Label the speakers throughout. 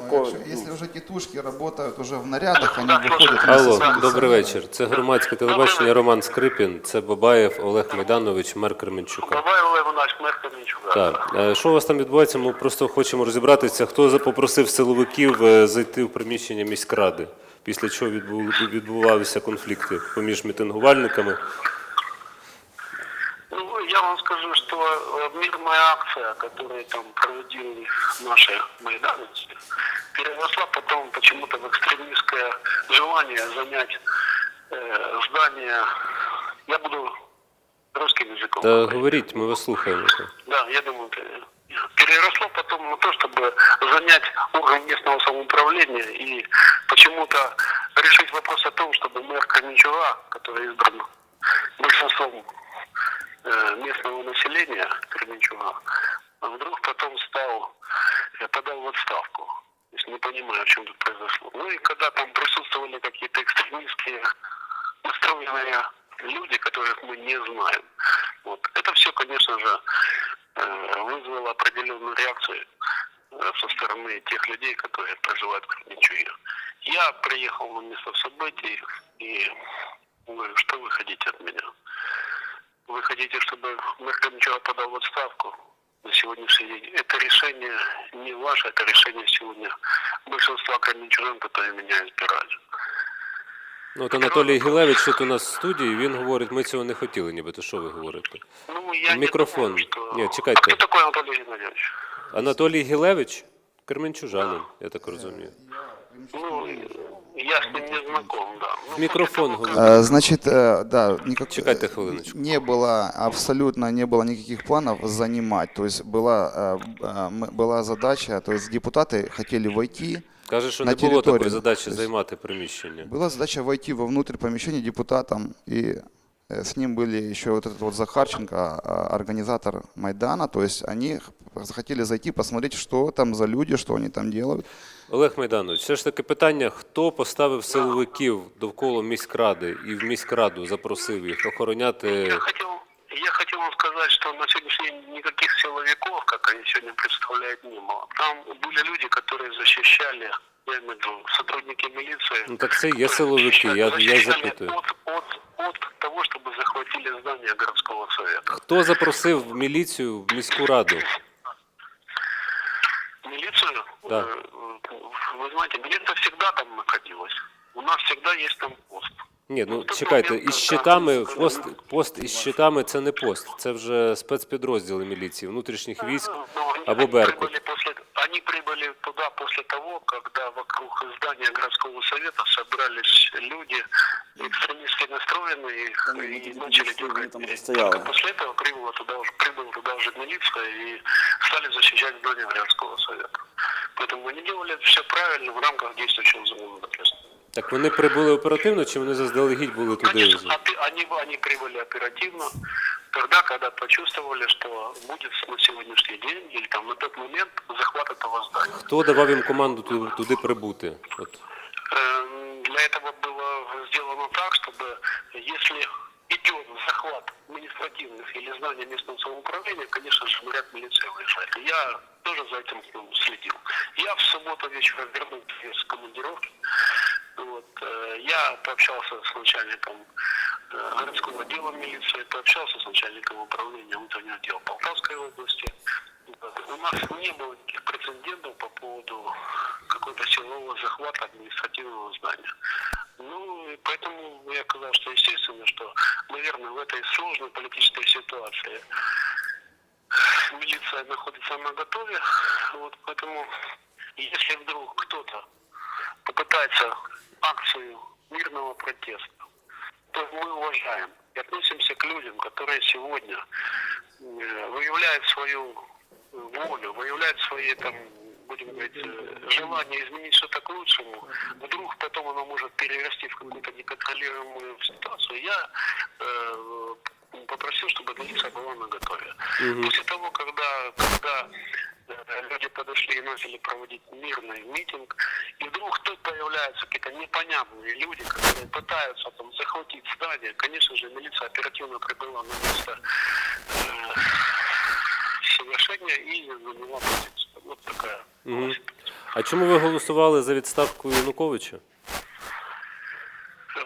Speaker 1: такого,
Speaker 2: Если, если уже тетушки работают уже в нарядах, они
Speaker 3: Да,
Speaker 2: выходят...
Speaker 4: Алло, добрий вечір. Це громадське телебачення Роман Скрипін, це Бабаєв Олег Майданович, мер Кременчука.
Speaker 3: Бабай Олег Іванович, мер Кам'янчука.
Speaker 4: Так, Е, що у вас там відбувається? Ми просто хочемо розібратися, хто за- попросив силовиків е, зайти в приміщення міськради, після чого відбу- відбувалися конфлікти поміж мітингувальниками.
Speaker 3: Я вам скажу, что э, мирная акция, которую там проводили наши майдановцы, переросла потом почему-то в экстремистское желание занять э, здание. Я буду русским языком.
Speaker 4: Та
Speaker 3: говорить.
Speaker 4: ми вас слухаємо.
Speaker 3: Да, я думаю, переросло потом на то, чтобы занять орган местного самоуправления и почему-то решить вопрос о том, чтобы мэр Каменчуга, который избран большинством местного населения Кременчуга, вдруг потом стал, э, подал в отставку. То есть не понимаю, о чем тут произошло. Ну и когда там присутствовали какие-то экстремистские настроенные люди, которых мы не знаем. Вот. Это все, конечно же, э, вызвало определенную реакцию э, со стороны тех людей, которые проживают в Кременчуге. Я приехал на место событий и говорю, что вы хотите от меня? Вы хотите, чтобы мэр Кременчуга подал в отставку? На сегодняшний день это решение не ваше, это решение сегодня большинства кременчужан, которые меня избирали.
Speaker 4: Ну, от Анатолій Гілевич тут у нас в студії, він говорить, ми цього не хотіли, нібито що ви говорите.
Speaker 3: Ну, я
Speaker 4: Микрофон.
Speaker 3: Не думаю, что...
Speaker 4: Нет, чекайте.
Speaker 3: А кто такой Анатолий Геннадьевич?
Speaker 4: Анатолій Гілевич, Кременчужанин, я так розумію.
Speaker 3: Ну, я с ним не знаком, да. Ну,
Speaker 4: Микрофон
Speaker 3: после того,
Speaker 4: говорить.
Speaker 2: Э, Значит, э, да, никак...
Speaker 4: Чекайте хвилиночку.
Speaker 2: не было, абсолютно не было никаких планов занимать. То есть была, э, э, м- была задача, то есть депутаты хотели войти,
Speaker 4: Каже, що
Speaker 2: На
Speaker 4: не було
Speaker 2: території.
Speaker 4: такої задачі
Speaker 2: Тобто-
Speaker 4: займати приміщення.
Speaker 2: была задача войти во внутрь помещения депутатам, и э, с ним были еще вот этот вот Захарченко, а, организатор Майдана, то есть они х- захотели зайти, посмотреть, что там за люди, что они там делают.
Speaker 4: Олег Майданович, все ж таки питання, хто поставив силовиків довкола міськради і в міськраду запросив їх охороняти.
Speaker 3: Я хотел, я хотел вам сказать, что на сегодняшний день никаких силовиков, как они сегодня представляют, не было. Там были люди, которые защищали, я имею в виду, сотрудники милиции.
Speaker 4: Ну так це є силовики, я, я й
Speaker 3: защищали
Speaker 4: запитую.
Speaker 3: От, от, от того, чтобы захватили здание городского совета.
Speaker 4: Хто запросив міліцію в міську раду?
Speaker 3: Милицию?
Speaker 4: Да.
Speaker 3: Э, где-то всегда там находилось. У нас всегда есть там пост.
Speaker 4: Ні, ну чекайте, із щитами пост, пост із щитами це не пост, це вже спецпідрозділи міліції, внутрішніх військ
Speaker 3: Ну, они,
Speaker 4: або Беркут.
Speaker 3: прибыли после, они прибыли туда после того, когда вокруг здания городского совета собрались люди экстремистски настроенные
Speaker 1: Там
Speaker 3: и,
Speaker 1: люди
Speaker 3: начали
Speaker 1: пришли,
Speaker 3: дергать
Speaker 1: они там
Speaker 3: дверь.
Speaker 1: уже стояли.
Speaker 3: Только после этого прибыла туда уже, прибыла туда уже милиция и стали защищать здание городского совета. Поэтому они делали все правильно в рамках действующего законодательства.
Speaker 4: Так вони прибули оперативно, чи вони заздалегідь були туди?
Speaker 3: Конечно, опе- они, они прибыли оперативно, Тогда, когда почувствовали, что будет на сегодняшний день или там на тот момент захват этого здания.
Speaker 4: Хто давав їм команду туди, туди прибути? От.
Speaker 3: Для этого было сделано так, чтобы если идет захват административных или здания местного самоуправления, конечно же, наряд милиции выезжает. Я тоже за этим ну, следил. Я в субботу вечером вернулся с командировки. Вот, э, я пообщался с начальником городского отдела милиции, пообщался с начальником управления внутреннего дела Полтавской области. У нас не было никаких прецедентов по поводу какого-то силового захвата административного здания. Ну, и поэтому я сказал, что естественно, что, наверное, в этой сложной политической ситуации милиция находится на готове. Вот поэтому, если вдруг кто-то попытается акцию мирного протеста, то мы уважаем и относимся к людям, которые сегодня э, выявляют свою волю, выявляют свои там будем говорить, э, желание изменить что-то к лучшему, вдруг потом оно может перерасти в какую-то неконтролируемую ситуацию. Я э, попросил, чтобы милиция была на готове. После того, когда, когда люди подошли и начали проводить мирный митинг, и вдруг тут появляются какие-то непонятные люди, которые пытаются там захватить здание, конечно же, милиция оперативно прибыла на место э, соглашения и заняла позицию. Вот такая ситуация.
Speaker 4: А чому ви голосували за відставку Януковича?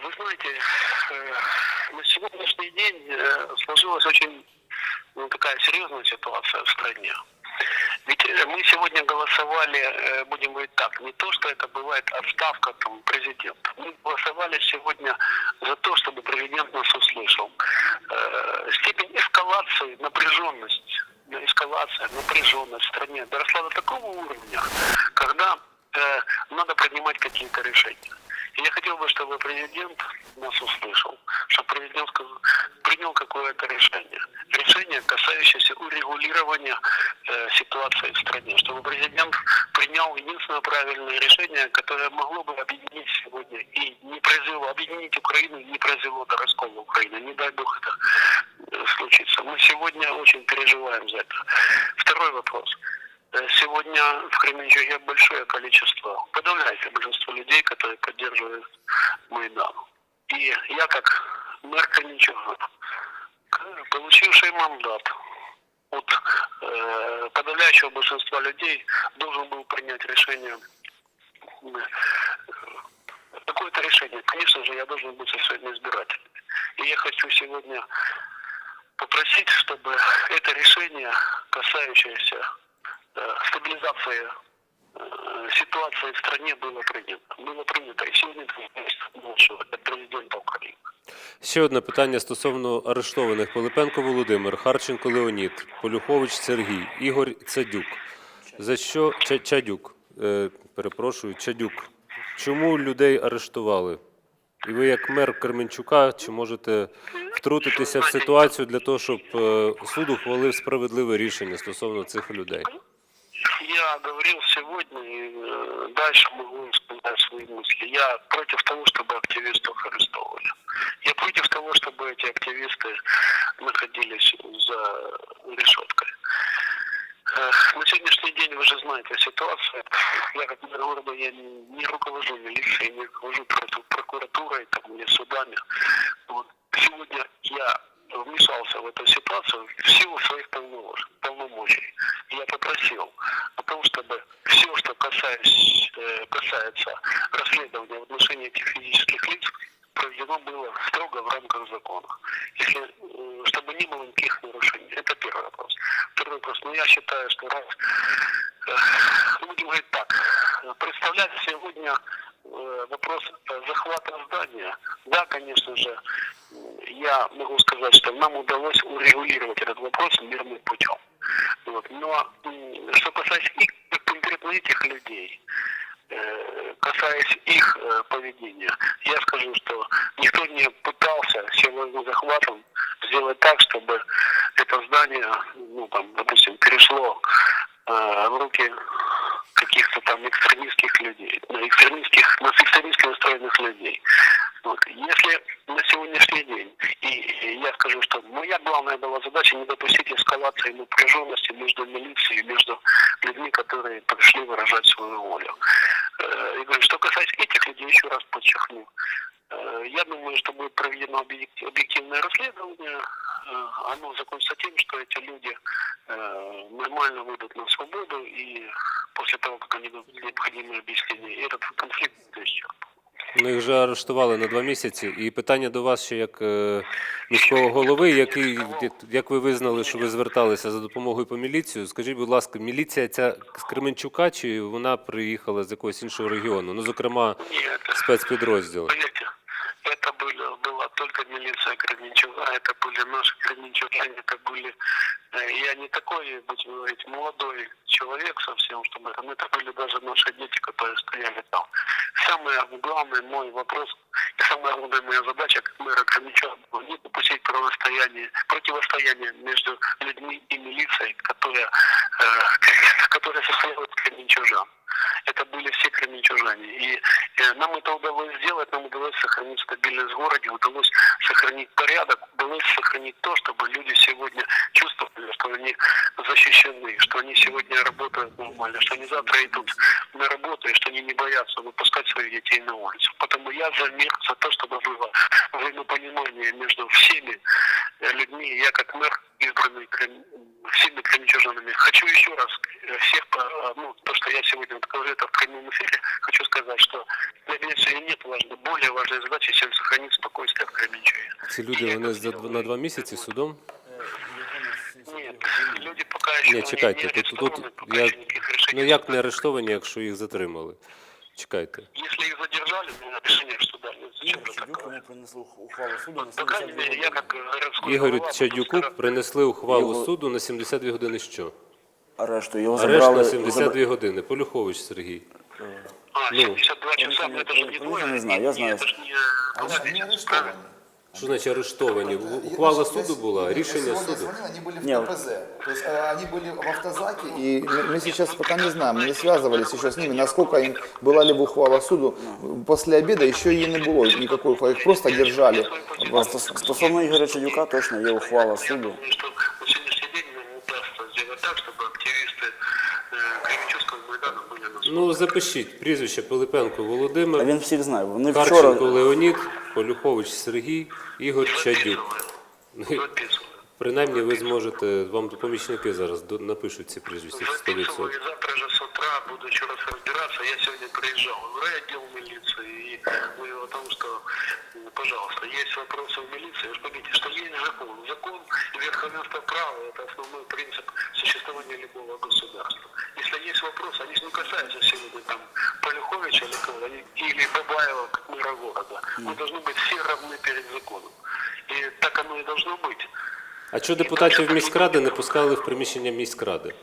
Speaker 3: Вы знаете, э, на сегодняшний день э, сложилась очень ну, такая серьезная ситуация в стране. Ведь э, мы сегодня голосовали, э, будем говорить так, не то, что это бывает отставка там, президента. Мы голосовали сегодня за то, чтобы президент нас услышал. Э, Степень эскалации, напряженность, эскалация, напряженность в стране доросла до такого уровня, когда надо принимать какие-то решения. Я хотел бы, чтобы президент нас услышал, чтобы президент принял какое-то решение. Решение, касающееся урегулирования э, ситуации в стране. Чтобы президент принял единственное правильное решение, которое могло бы объединить сегодня и не произвело, объединить Украину и не произвело до раскола Украины. Не дай бог это э, случится. Мы сегодня очень переживаем за это. Второй вопрос. Э, Сегодня в Кременчуге большое количество, подавляющее большинство людей, которые поддерживают Майдан. И я как мэр Кременчуга, к- получивший мандат от э, подавляющего большинства людей, должен был принять решение, э, какое-то решение. Конечно же, я должен быть со своими избирателями. И я хочу сегодня попросить, чтобы это решение, касающееся э, стабилизации э, ситуации в стране, было принято. Было принято. И сегодня это президента Украины.
Speaker 4: Ще одне питання стосовно арештованих Пилипенко Володимир, Харченко Леонід, Полюхович Сергій, Ігор Цадюк. За що Ча- Чадюк? Е, перепрошую, Чадюк. Чому людей арештували? І ви, як мер Кременчука, чи можете втрутитися в ситуацію для того, щоб е, суд ухвалив справедливе рішення стосовно цих людей?
Speaker 3: Я говорил сегодня и э, дальше могу сказать свои мысли. Я против того, чтобы активистов арестовывали. Я против того, чтобы эти активисты находились за решеткой. На сегодняшний день вы же знаете ситуацию. Я как мэр города я не, не руковожу милицией, не руковожу прокурату- прокуратурой там, или судами. Вот. Сегодня я вмешался в эту ситуацию в силу своих полномочий. Я попросил о том, чтобы все, что касаясь, э, касается расследования в отношении этих физических лиц, проведено было строго в рамках закона. Если, э, чтобы не было никаких нарушений. Это первый вопрос. Второй вопрос. Ну, я считаю, что раз, э, будем говорить так, представлять сегодня вопрос захвата здания, да, конечно же, я могу сказать, что нам удалось урегулировать этот вопрос мирным путем. Вот. Но что касается и конкретно этих людей, э, касаясь их э, поведения, я скажу, что никто не пытался силовым захватом сделать так, чтобы это здание, ну там, допустим, перешло э, в руки каких-то там экстремистских людей, экстремистских, на экстремистски настроенных людей. Вот. Если на сегодняшний день, и я скажу, что моя главная была задача не допустить эскалации напряженности между милицией и между людьми, которые пришли выражать свою волю. Э, И говорю, что касается этих людей, еще раз подчеркну, э, я думаю, что будет проведено объек- объективное расследование. Э, Оно закончится тем, что эти люди нормально выйдут на свободу, и после того, как они дадут необходимые объяснения, этот конфликт исчерпан.
Speaker 4: Ну, їх вже арештували на два місяці. І питання до вас ще як е, міського голови, який, як ви визнали, що ви зверталися за допомогою по міліцію. Скажіть, будь ласка, міліція ця з Кременчука чи вона приїхала з якогось іншого регіону? Ну, зокрема,
Speaker 3: спецпідрозділ.
Speaker 4: спецпідрозділи.
Speaker 3: Только милиция Кременчуга, это были наши кременчугане, это были... э, Я не такой, будем говорить, молодой человек совсем, чтобы это, но это были даже наши дети, которые стояли там. Самый главный мой вопрос и самая главная моя задача как мэра Кременчуга была не допустить противостояние, противостояние между людьми и милицией, которая, э, которая состояла из кременчужан. Это были все кременчужане. И э, нам это удалось сделать, сохранить стабильность в городе, удалось сохранить порядок, удалось сохранить то, чтобы люди сегодня чувствовали, что они защищены, что они сегодня работают нормально, что они завтра идут на работу, и что они не боятся выпускать своих детей на улицу. Потому я за мир, за то, чтобы было взаимопонимание между всеми людьми. Я как мэр, избранный Крем- всеми кременчужанами. Хочу еще раз э, всех, по- ну, то, что я сегодня вот говорю это в прямом эфире, хочу сказать, что для меня сегодня нет важной, более важной задачи, чем сохранить спокойствие в Кременчуге.
Speaker 4: Ці люди вони за дв- на два місяці судом.
Speaker 3: Нет, люди пока еще
Speaker 4: Ні, чекайте,
Speaker 3: не
Speaker 4: тут, тут
Speaker 3: арестованы, пока
Speaker 4: я,
Speaker 3: еще никаких решений
Speaker 4: ну як не
Speaker 3: суда.
Speaker 4: арештовані, якщо їх затримали? Чекайте.
Speaker 3: Если их задержали, ну, решение
Speaker 1: Чадюк
Speaker 3: такое?
Speaker 1: йому принесли ух- ухвалу суду на
Speaker 3: По крайней
Speaker 1: 72
Speaker 3: мере, я
Speaker 1: години.
Speaker 3: как городской
Speaker 4: Ігорю
Speaker 3: глава буду
Speaker 4: Чадюку
Speaker 3: стараться.
Speaker 4: принесли ухвалу
Speaker 1: Його-
Speaker 4: суду на 72 години що?
Speaker 1: Арешту. Його
Speaker 4: Арешт
Speaker 1: забрали.
Speaker 4: на
Speaker 1: забра-
Speaker 4: 72 години. Полюхович Сергій.
Speaker 3: А,
Speaker 4: Ну,
Speaker 3: 72 часа, но это же не
Speaker 1: конечно,
Speaker 3: двое,
Speaker 1: не знаю, я
Speaker 3: и-
Speaker 1: знаю.
Speaker 3: Это ж не два
Speaker 2: Они
Speaker 3: месяца,
Speaker 2: арестованы.
Speaker 3: правильно?
Speaker 4: Що значить арештовані? Ухвала суду була, рішення
Speaker 2: Сегодня
Speaker 4: суду.
Speaker 2: звонил, они были в
Speaker 1: Не,
Speaker 2: КПЗ. То есть э, они были в автозаке, и мы, мы сейчас пока не знаем, мы не связывались еще с ними, насколько им была ли бы ухвала суду. После обеда еще и не было никакой ухвалы, их просто держали.
Speaker 1: А стос- Стосовно Ігоря Чадюка точно є ухвала
Speaker 3: Я
Speaker 1: суду.
Speaker 4: Ну запишіть прізвище Пилипенко
Speaker 1: А
Speaker 4: Володимир,
Speaker 1: він всіх знає. Вони
Speaker 4: Харченко
Speaker 1: вчора.
Speaker 4: Леонід, Полюхович Сергій, Ігор Чадюк. Ну,
Speaker 3: Записываю.
Speaker 4: Принаймні ви зможете, вам помічники зараз до- напишуть ці прізвища
Speaker 3: Записываю,
Speaker 4: 100%.
Speaker 3: и завтра же с утра буду еще раз разбираться. Я сегодня приезжал в райотдел милиции и говорил о том, что, м, пожалуйста, есть вопросы в милиции. Вы же поймите, что есть закон. Закон и верховенство права – это основной вопросы, они же не касаются сегодня там Полюховича или кого они- или Бабаева, как мэра города. Мы должны быть все равны перед законом. И так оно и должно быть.
Speaker 4: А чого депутатів міськради не пускали в приміщення міськради?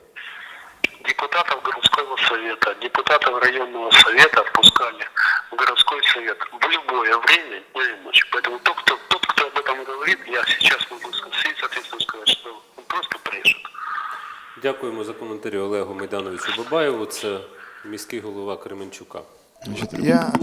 Speaker 3: депутатов городского совета, депутатов районного совета впускали в городской совет в любое время, дня и ночи. Поэтому тот, кто, тот, кто об этом говорит, я сейчас могу сказать, соответственно сказать, что он просто брешет.
Speaker 4: Дякуємо за коментарі Олегу Майдановичу Бабаєву. Це міський голова Кременчука.
Speaker 2: Значит, я